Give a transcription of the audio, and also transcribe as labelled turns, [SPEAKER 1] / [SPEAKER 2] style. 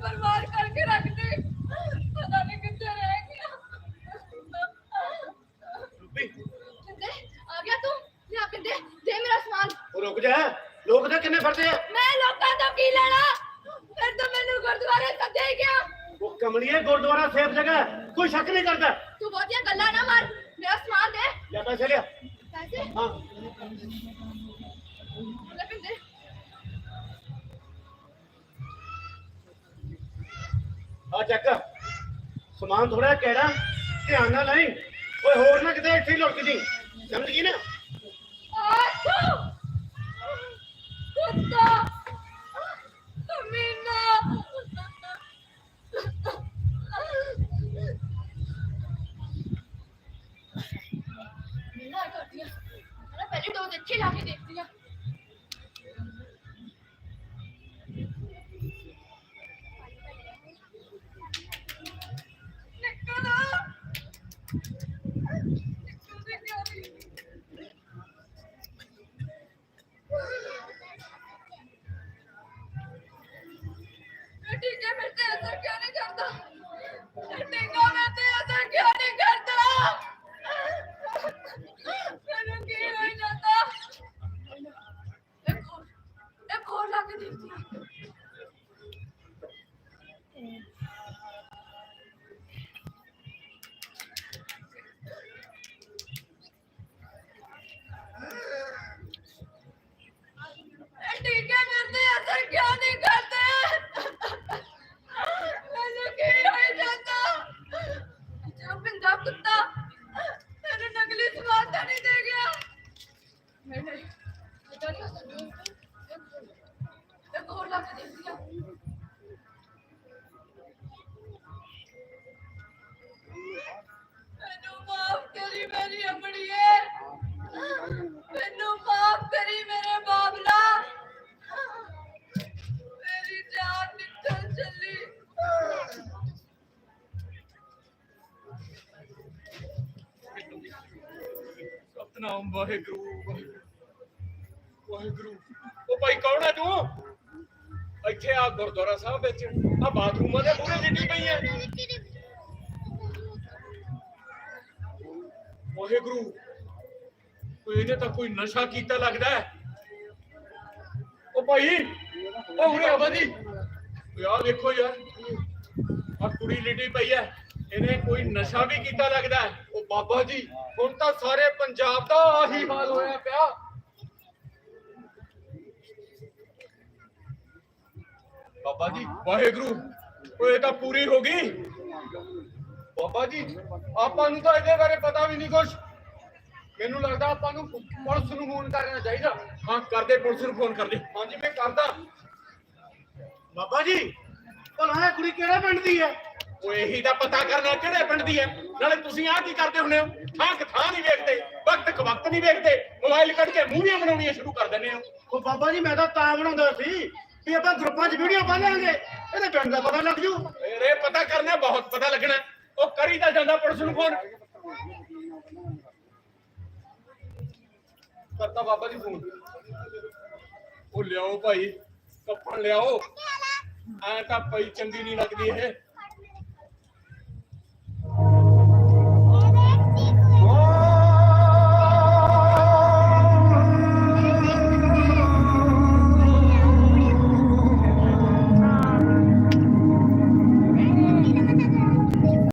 [SPEAKER 1] ਬਰਬਾਦ ਕਰਕੇ ਰੱਖ ਦੇ ਪਤਾ ਨਹੀਂ ਕਿੱਥੇ ਰਹਿ ਗਿਆ
[SPEAKER 2] ਰੂਪੀ
[SPEAKER 1] ਕਿੰਦੇ ਆ ਗਿਆ ਤੂੰ ਲਿਆ ਕਿੰਦੇ ਦੇ ਮੇਰਾ ਸਮਾਨ
[SPEAKER 2] ਉਹ ਰੁਕ ਜਾ ਲੋਕ ਤਾਂ ਕਿੰਨੇ ਫਿਰਦੇ ਆ
[SPEAKER 1] ਮੈਂ ਲੋਕਾਂ ਤੋਂ ਕੀ ਲੈਣਾ ਫਿਰ ਤਾਂ ਮੈਨੂੰ ਗੁਰਦੁਆਰੇ ਸੱਦੇ ਹੀ ਗਿਆ
[SPEAKER 2] ਉਹ ਕਮਲੀਏ ਗੁਰਦੁਆਰਾ ਸੇਫ ਜਗ੍ਹਾ ਹੈ, ਕੋਈ ਸ਼ੱਕ ਨਹੀਂ ਕਰਦਾ
[SPEAKER 1] ਤੂੰ ਬਹੁਤੀਆਂ ਗੱਲਾਂ ਨਾ ਮਾਰ ਮੇਰਾ ਸਮਾਨ ਦੇ
[SPEAKER 2] ਲੈ ਪੈਸੇ ਲਿਆ
[SPEAKER 1] ਪੈਸੇ
[SPEAKER 2] ਹਾਂ
[SPEAKER 1] ਲੈ ਕਿੰਦੇ
[SPEAKER 2] ਆ ਚੱਕ। ਸਮਾਨ ਥੋੜਾ ਕਿਹੜਾ? ਧਿਆਨ ਨਾਲ ਲਈ ਓਏ, ਹੋਰ ਨਾ ਕਿਤੇ ਇੱਥੇ ਲੁੱਟ ਜੀ। ਸਮਝ ਗਈ ਨਾ?
[SPEAKER 1] ਕੁੱਤਾ। ਕਮੀਨਾ। ਮੀਨਾ ਕਰਦੀ ਪਹਿਲੇ ਦੋ ਦੇਖੇ ਲਾ ਕੇ ਦੇਖਦੀ ਆ।
[SPEAKER 3] ਸਤਨਾਮ ਵਾਹਿਗੁਰੂ ਵਾਹਿਗੁਰੂ। ਵਾਹਿਗੁਰੂ ਉਹ ਭਾਈ ਕੌਣ ਹੈ ਤੂੰ? ਇੱਥੇ ਆ ਗੁਰਦੁਆਰਾ ਸਾਹਿਬ ਵਿੱਚ। ਆ ਬਾਥਰੂਮਾਂ ਦੇ ਮੂਹਰੇ ਜਿੱਡੀ ਪਈ ਹੈ ਵਾਹਿਗੁਰੂ, ਕੋਈ ਇਹਨੇ ਤਾਂ ਕੋਈ ਨਸ਼ਾ ਕੀਤਾ ਲੱਗਦਾ ਹੈ ਉਹ ਭਾਈ, ਉਹ ਉਰੇ ਆਵਾ ਜੀ ਯਾਰ ਦੇਖੋ ਯਾਰ। ਆ ਕੁੜੀ ਲਿਟੀ ਪਈ ਹੈ ਇਹਨੇ ਕੋਈ ਨਸ਼ਾ ਵੀ ਕੀਤਾ ਲੱਗਦਾ ਉਹ ਬਾਬਾ ਜੀ, ਹੁਣ ਤਾਂ ਸਾਰੇ ਪੰਜਾਬ ਦਾ ਆਹੀ ਹਾਲ ਹੋਇਆ ਪਿਆ। ਬਾਬਾ ਜੀ, ਵਾਹਿਗੁਰੂ ਓਏ ਇਹ ਤਾਂ ਪੂਰੀ ਹੋ ਗਈ। ਬਾਬਾ ਜੀ, ਆਪਾਂ ਨੂੰ ਤਾਂ ਇਹਦੇ ਬਾਰੇ ਪਤਾ ਵੀ ਨਹੀਂ ਕੁਛ। ਮੈਨੂੰ ਲੱਗਦਾ ਆਪਾਂ ਨੂੰ ਪੁਲਿਸ ਨੂੰ ਫੋਨ ਕਰਨਾ ਚਾਹੀਦਾ। ਹਾਂ, ਕਰਦੇ, ਪੁਲਿਸ ਨੂੰ ਫੋਨ ਕਰਦੇ। ਹਾਂਜੀ, ਮੈਂ ਕਰਦਾ।
[SPEAKER 2] ਬਾਬਾ ਜੀ, ਭਲਾ ਇਹ ਕੁੜੀ ਕਿਹੜੇ ਪਿੰਡ ਦੀ ਹੈ?
[SPEAKER 3] ਉਹ ਇਹੀ ਤਾਂ ਪਤਾ ਕਰਨਾ ਕਿਹੜੇ ਪਿੰਡ ਦੀ ਹੈ। ਨਾਲੇ ਤੁਸੀਂ ਆਹ ਕੀ ਕਰਦੇ ਹੁੰਦੇ ਹੋ? ਥਾਂ ਕਿ ਥਾਂ ਨਹੀਂ ਵੇਖਦੇ। ਵਕਤ ਕ ਵਕਤ ਨਹੀਂ ਵੇਖਦੇ। ਮੋਬਾਈਲ ਕੱਢ ਕੇ ਮੂਵੀਆਂ ਬਣਾਉਣੀਆਂ ਸ਼ੁਰੂ ਕਰ ਦਿੰਦੇ ਹੋ।
[SPEAKER 2] ਉਹ ਬਾਬਾ ਜੀ ਮੈਂ ਤਾਂ ਤਾਂ ਬਣਾਉਂਦਾ ਸੀ ਵੀ ਆਪਾਂ ਗਰੁੱਪਾਂ 'ਚ ਵੀਡੀਓ ਪਾ ਲਾਂਗੇ ਇਹਦੇ ਪਿੰਡ ਦਾ ਪਤਾ ਲੱਗ ਜੂ।
[SPEAKER 3] ਇਹ ਪਤਾ ਕਰਨਾ ਬਹੁਤ ਪਤਾ ਲੱਗਣਾ। ਉਹ ਕਰੀ ਤਾਂ ਜਾਂਦਾ ਪੁਲਿਸ ਨੂੰ ਫੋਨ। ਕਰਤਾ ਬਾਬਾ ਜੀ ਫੋਨ। ਉਹ ਲਿਆਓ ਭਾਈ ਕੱਪੜ ਲਿਆਓ। ਐ ਤਾਂ ਪਈ ਚੰਗੀ ਨਹੀਂ ਲੱਗਦੀ ਇਹ।